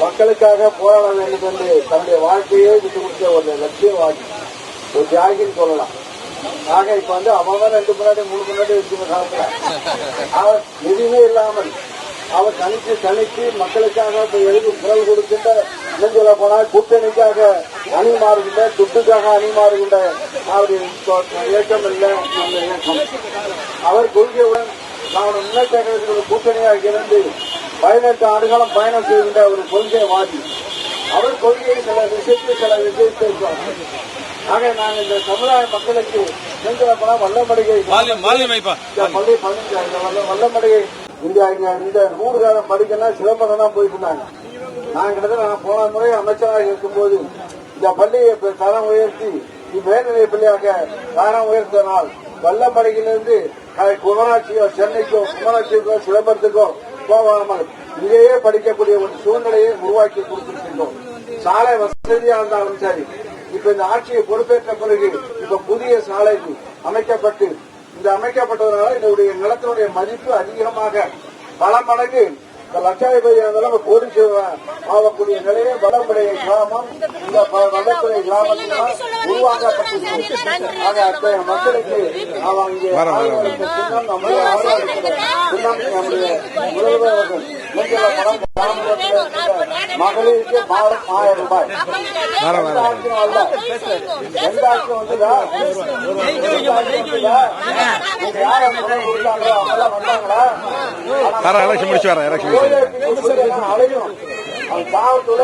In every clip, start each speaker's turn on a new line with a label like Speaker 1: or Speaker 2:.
Speaker 1: மக்களுக்காக போராட வேண்டும் என்று தன்னுடைய வாழ்க்கையே விட்டு கொடுத்த ஒரு லட்சியவாதி ஒரு தியாகின்னு சொல்லலாம். ஆக இப்ப வந்து அவன் ரெண்டு முன்னாடி மூணு முன்னாடி இருக்கிற அவர் எதுவுமே இல்லாமல் அவர் தனித்து தனித்து மக்களுக்காக எழுதி குரல் கொடுக்கின்ற இன்னும் சொல்ல போனால் கூட்டணிக்காக அணி மாறுகின்ற துட்டுக்காக அணி மாறுகின்ற அவருடைய இயக்கம் இல்லை இயக்கம் அவர் கொள்கையுடன் நான் முன்னேற்ற கூட்டணியாக இருந்து பதினெட்டு ஆண்டுகாலம் பயணம் செய்கின்ற ஒரு கொள்கைவாதி அவர் கொள்கையை சில விஷயத்தை சில விஷயத்தை பேசுவார் ஆக நாங்கள் இந்த சமுதாய மக்களுக்கு பணம் வல்லமடிகை பள்ளி பதினஞ்சு வல்ல வல்லமடிகை இந்த இங்க இந்த நூறு காலம் படிக்கலாம் சிதம்பரம் தான் போயிட்டு இருந்தாங்க. நான் கிட்டத்தட்ட நான் போன முறை அமைச்சராக இருக்கும்போது இந்த பள்ளியை தரம் உயர்த்தி மேல்நிலை பள்ளியாக தரம் உயர்த்தினால் வல்லமடையிலிருந்து குமராட்சியோ சென்னைக்கோ குமராட்சிக்கோ சிதம்பரத்துக்கோ போகாமல் இங்கேயே படிக்கக்கூடிய ஒரு சூழ்நிலையை உருவாக்கி கொடுத்திருக்கின்றோம். சாலை வசதியா இருந்தாலும் சரி இப்ப இந்த ஆட்சியை பொறுப்பேற்ற பிறகு இப்ப புதிய சாலை அமைக்கப்பட்டு இந்த அமைக்கப்பட்டதனால இதனுடைய நிலத்தினுடைய மதிப்பு அதிகமாக பல மடங்கு இந்த லட்சாதிபதி இருந்தாலும் ஆகக்கூடிய நிலையை வளமுடைய கிராமம் இந்த ப- கிராமத்தினால் மகளிருக்கு மாதம் ஆயிரம் ரூபாய் வந்தாங்களா?
Speaker 2: தர எலெக்ஷன் முடிச்சு வரேன் எலெக்ஷன்
Speaker 1: அழையும் அவன் சாவத்தோட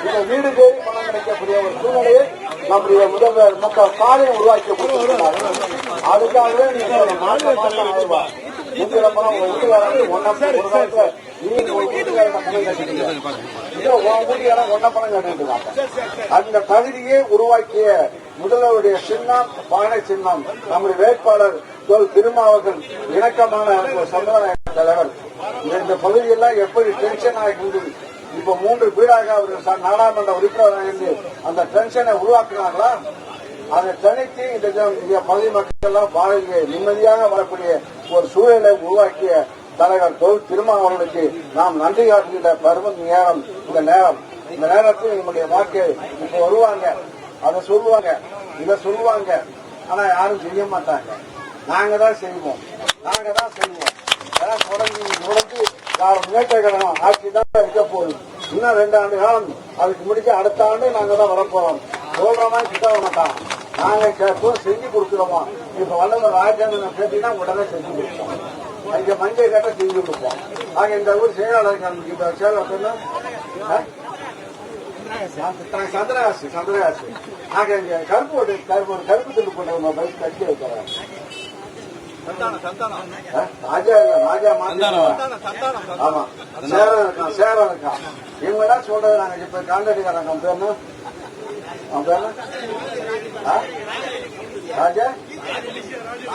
Speaker 1: இந்த வீடு பணம் கிடைக்கக்கூடிய ஒரு சூழ்நிலையை நம்முடைய முதல்வர் மு க ஸ்டாலின் உருவாக்கி கொடுத்திருக்கிறார் அதுக்காகவே நீங்க நூத்தி உங்க வீட்டுக்காரங்க ஒன்னா ஒரு காலத்துல நீங்க ஒரு வீட்டுக்காரங்க பணம் உன் வீட்டுக்காரங்க பணம் அந்த தகுதியை உருவாக்கிய முதல்வருடைய சின்னம் பானை சின்னம் நம்முடைய வேட்பாளர் தோல் திருமாவர்கள் இணக்கமான சமுதாய தலைவர். இந்த- பகுதியெல்லாம் எப்படி டென்ஷன் ஆகி இப்ப மூன்று வீடாக அவர் நாடாளுமன்ற உறுப்பினராக இருந்து அந்த டென்ஷனை உருவாக்குனாங்களா அதை தனித்து இந்த இந்த பகுதி மக்கள் எல்லாம் வாழ்க்கை நிம்மதியாக வரக்கூடிய ஒரு சூழலை உருவாக்கிய தலைவர் தொல் திருமாவர்களுக்கு நாம் நன்றி காட்டுகின்ற பருவம் நேரம் இந்த நேரம். இந்த நேரத்தில் நம்முடைய வாக்கு இப்ப வருவாங்க. அதை சொல்லுவாங்க. இதை சொல்லுவாங்க. ஆனா யாரும் செய்ய மாட்டாங்க. நாங்க தான் செய்வோம். நாங்க தான் செய்வோம். தொடங்கி தொடர்ந்து நாங்கள் முன்னேற்ற கழகம் ஆட்சி தான் இருக்க போகுது. இன்னும் ரெண்டு ஆண்டு காலம் அதுக்கு முடிச்சு அடுத்த ஆண்டு நாங்க தான் வரப்போறோம். சொல்றோமா கிட்ட மாட்டான். நாங்க கேட்போம் செஞ்சு கொடுக்குறோமா? இப்ப வல்லவர் ராஜேந்திரன் கேட்டீங்கன்னா உடனே செஞ்சு கொடுப்போம். அங்க மஞ்சள் கேட்டா செஞ்சு கொடுப்போம். நாங்க இந்த ஊர் செயலாளர் இப்ப செயலாளர் சந்திரகாசு. சந்திரகாசு நாங்க இங்க கருப்பு கருப்பு ஒரு கருப்பு துண்டு போட்டு பைக் கட்டி வைக்கிறாங்க ராஜா இல்ல ராஜா மாத்தி ஆமா. சேரம் இருக்கான் சேரம் இருக்கான் இவங்க எல்லாம் சொல்றது நாங்க. இப்ப காண்டாடிக்காரங்க அவன் பேர் என்ன? அவன் பேர் என்ன? ராஜா?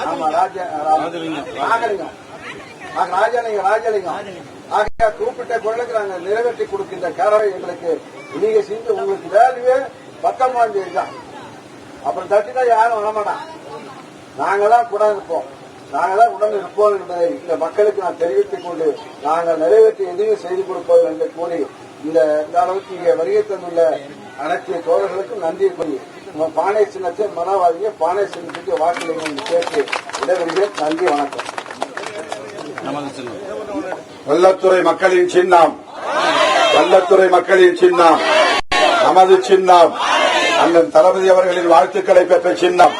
Speaker 1: ஆமா ராஜா ராஜலிங்கம். ஆக ராஜலிங்கம் ராஜலிங்கம். ஆக கூப்பிட்ட குரலுக்கு நாங்க நிறைவேற்றி கொடுக்கின்ற காரணம் எங்களுக்கு நீங்க செஞ்சு உங்களுக்கு வேல்யூவே பத்தொன்பதாம் தேதி தான். அப்புறம் தட்டினா யாரும் வரமாட்டான். நாங்க தான் கூட இருப்போம். நாங்கள் தான் இருப்போம் என்பதை இந்த மக்களுக்கு நான் தெரிவித்துக் கொண்டு நாங்கள் நிறைவேற்றி எதுவும் செய்து கொடுப்போம் என்று கூறி இந்த இந்த அளவுக்கு இங்கே வருகை தந்துள்ள அனைத்து தோழர்களுக்கும் நன்றி கூறி நம்ம பானை சின்னத்தை மனவாதிய பானை சின்னத்துக்கு வாக்களிங்க என்று கேட்டு விடைபெறுகிறேன். நன்றி வணக்கம்.
Speaker 3: வல்லத்துறை மக்களின் சின்னம். வல்லத்துறை மக்களின் சின்னம். நமது சின்னம். அண்ணன் தளபதி அவர்களின் வாழ்த்துக்களை பெற்ற சின்னம்.